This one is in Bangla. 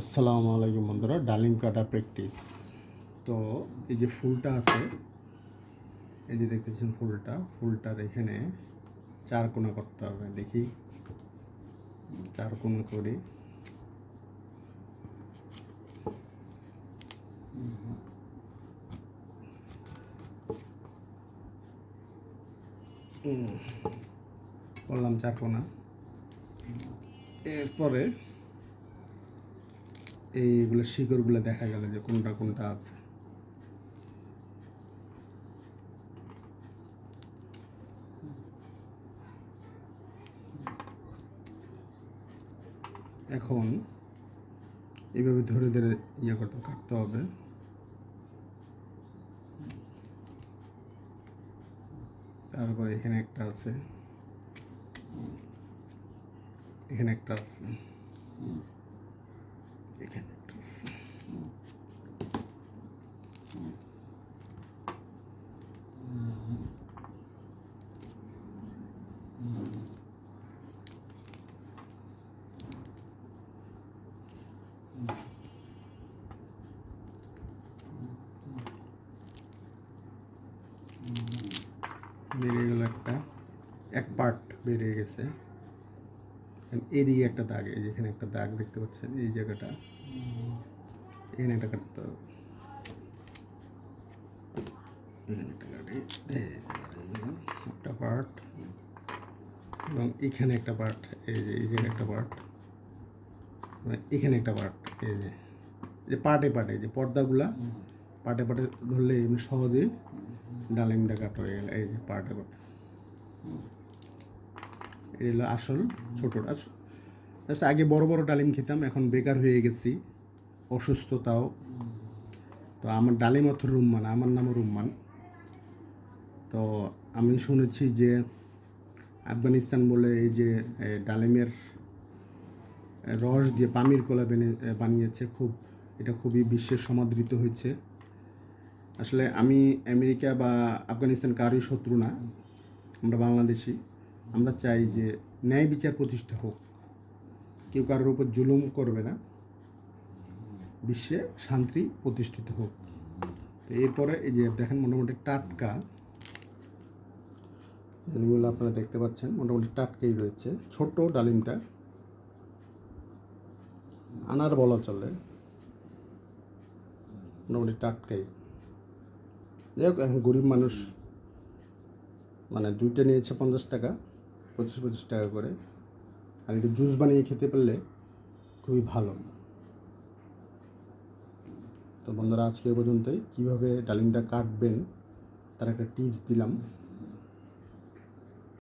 আসসালামু আলাইকুম বন্ধুরা, ডালিম কাটা প্র্যাকটিস তো এই যে ফুলটা আছে, এই যে দেখতেছেন ফুলটা, ফুলটার এখানে চার কোনা করতে হবে, দেখি। চার কোণা করি। করলাম চার কোনা। এরপরে এইগুলো শিকড়গুলো দেখা গেল যে কোনটা কোনটা আছে। এখন এইভাবে ধরে ধরে ইয়ে করতে কাটতে হবে। তারপরে এখানে একটা আছে। এখানে একটা আছে এখানে একটা আছে বেরিয়ে গেল একটা, এক পার্ট বেরিয়ে গেছে। এদিকে একটা দাগ, এই যেখানে একটা দাগ দেখতে পাচ্ছেন, এই জায়গাটা। এখানে একটা কাটতে হবে। একটা পার্ট এবং এখানে একটা পার্ট এই যে এই একটা পার্ট এখানে একটা পার্ট এই যে পার্টে পার্টে যে পর্দাগুলা। পার্টে পার্টে ধরলে এমনি সহজেই ডালিমটা কাটা হয়ে গেল, এই যে পার্টে পার্টে এটা হলো আসল ছোটোটা। জাস্ট আগে বড় বড় ডালিম খেতাম, এখন বেকার হয়ে গেছি, অসুস্থতাও। তো আমার ডালিম অর্থ রুম্মান, আমার নামও রুম্মান। তো আমি শুনেছি যে আফগানিস্তান বলে এই যে ডালিমের রস দিয়ে পামির কলা বেনে বানিয়েছে, খুব, এটা খুবই বিশ্বের সমাদৃত হয়েছে। আসলে আমি আমেরিকা বা আফগানিস্তান কারোই শত্রু না। আমরা বাংলাদেশি। আমরা চাই যে ন্যায় বিচার প্রতিষ্ঠা হোক। কেউ কারোর উপর জুলুম করবে না। বিশ্বে শান্তি প্রতিষ্ঠিত হোক। তো এরপরে এই যে দেখেন মোটামুটি টাটকা। ডালিমগুলো আপনারা দেখতে পাচ্ছেন, মোটামুটি টাটকাই রয়েছে। ছোট ডালিমটা। আনার বলা চলে। মোটামুটি টাটকাই। যাই হোক, এখন গরিব মানুষ মানে দুইটা নিয়েছে পঞ্চাশ টাকা, পঁচিশ পঁচিশ টাকা করে। আর একটু জুস বানিয়ে খেতে পারলে খুবই ভালো। তো বন্ধুরা, আজকে পর্যন্তই। কীভাবে ডালিমটা কাটবেন, তার একটা টিপস দিলাম।